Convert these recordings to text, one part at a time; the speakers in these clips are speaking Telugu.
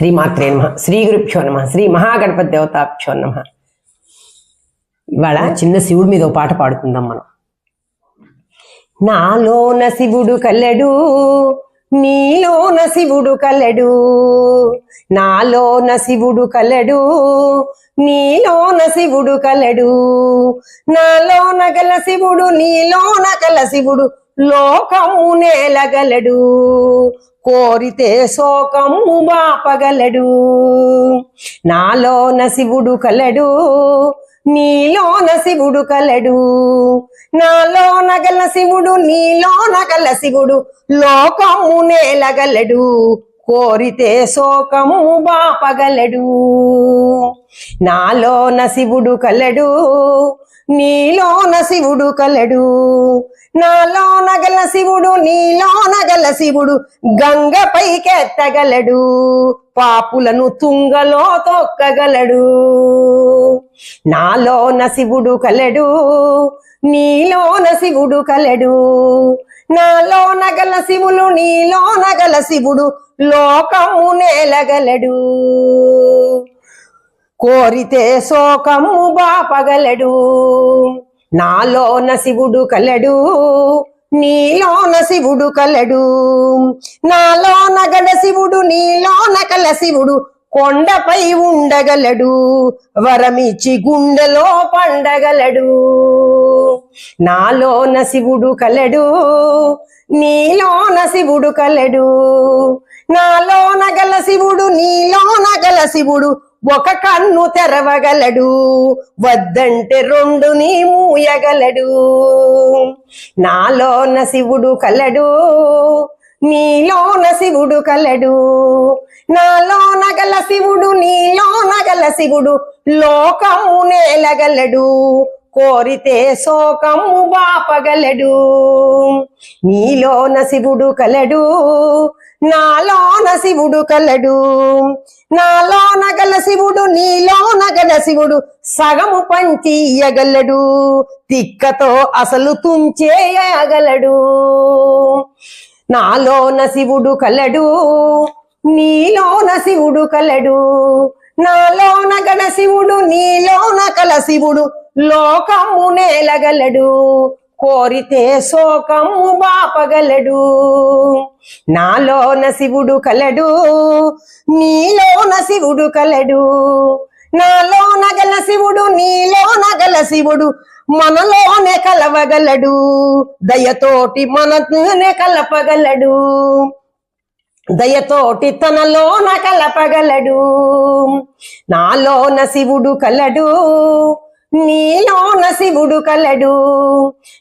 శ్రీమాత్రే నమ. శ్రీ గురుభ్యో నమ. శ్రీ మహాగణపతి దేవతాభ్యో నమ. ఇవాళ చిన్న శివుడి మీద ఒక పాట పాడుకుందాం మనం. నాలోన శివుడు కల్లెడు నీలోన శివుడు కల్లెడు నాలోన శివుడు కల్లెడు నీలోన శివుడు కలడు నాలోన గల శివుడు నీలోన గల శివుడు లోకము నేలగలడు కోరితే శోకము మాపగలడు నాలోన శివుడు కలడు నీలోన శివుడు కలడు. నాలో నగల శివుడు నీలో నగల శివుడు లోకము నేలగలడు. కోరితే శోకము బాపగలడు. నాలో నశివుడు కలడు నీలో నశివుడు కలడు. నాలో నగల శివుడు నీలో నగల శివుడు గంగపైకెత్తగలడు పాపులను తుంగలో తొక్కగలడు. నాలో నశివుడు కలడు నీలో నశివుడు కలడు. నాలో నగల శివులు నీలో నగల శివుడు లోకము నేలగలడు. కోరితే శోకము బాపగలడు నాలోన శివుడు కలడు. నీలోన శివుడు కలడు. నాలోన గల శివుడు నీలోన కల శివుడు కొండపై ఉండగలడు. వరమిచి గుండెలో పండగలడు. నాలోన శివుడు కలడు. నీలోన శివుడు కలడు. నాలోన గల శివుడు నీలోన గల శివుడు ఒక కన్ను తెరవగలడు వద్దంటే రెండు నీ మూయగలడు. నాలోన శివుడు కలడు నీలోన శివుడు కలడు. నాలోన గల శివుడు నీలోన గల శివుడు లోకము నేలగలడు. కోరితే శోకము బాపగలడు నీలోన శివుడు కలడు నాలోన శివుడు కలడు. నాలోన గల శివుడు నీలోన గల శివుడు సగము పంచియగలడు తిక్కతో అసలు తుంచేయగలడు నాలోన శివుడు కలడు నీలోన శివుడు కలడు. నాలోన గణ శివుడు నీలోన కల శివుడు లోకము నేలగలడు. కోరితే శోకము బాపగలడు నాలోన శివుడు కలడు నీలోన శివుడు కలడు. నాలో నగల శివుడు నీలో నగల శివుడు మనలోనే కలవగలడు. దయతోటి మనతోనే కలపగలడు. దయతోటి తనలోన కలపగలడు. నాలోన శివుడు కలడు నీలోన శివుడు కలడు.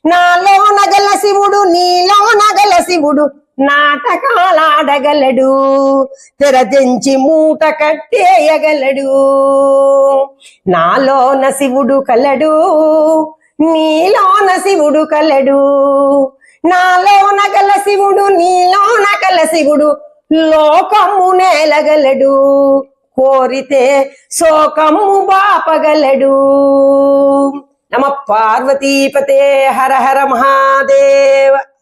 నాలోన గల శివుడు నీలోన గల శివుడు నాటకాలాడగలడు. తెరదించి మూట కట్టేయగలడు. నాలోన శివుడు కలడు నీలోన శివుడు కలడు. నాలోన గల శివుడు నీలోన గల శివుడు లోకము నేలగలడు. కోరితే శోకము బాపగలడు. నమ పార్వతీపతే హర హర మహాదేవ.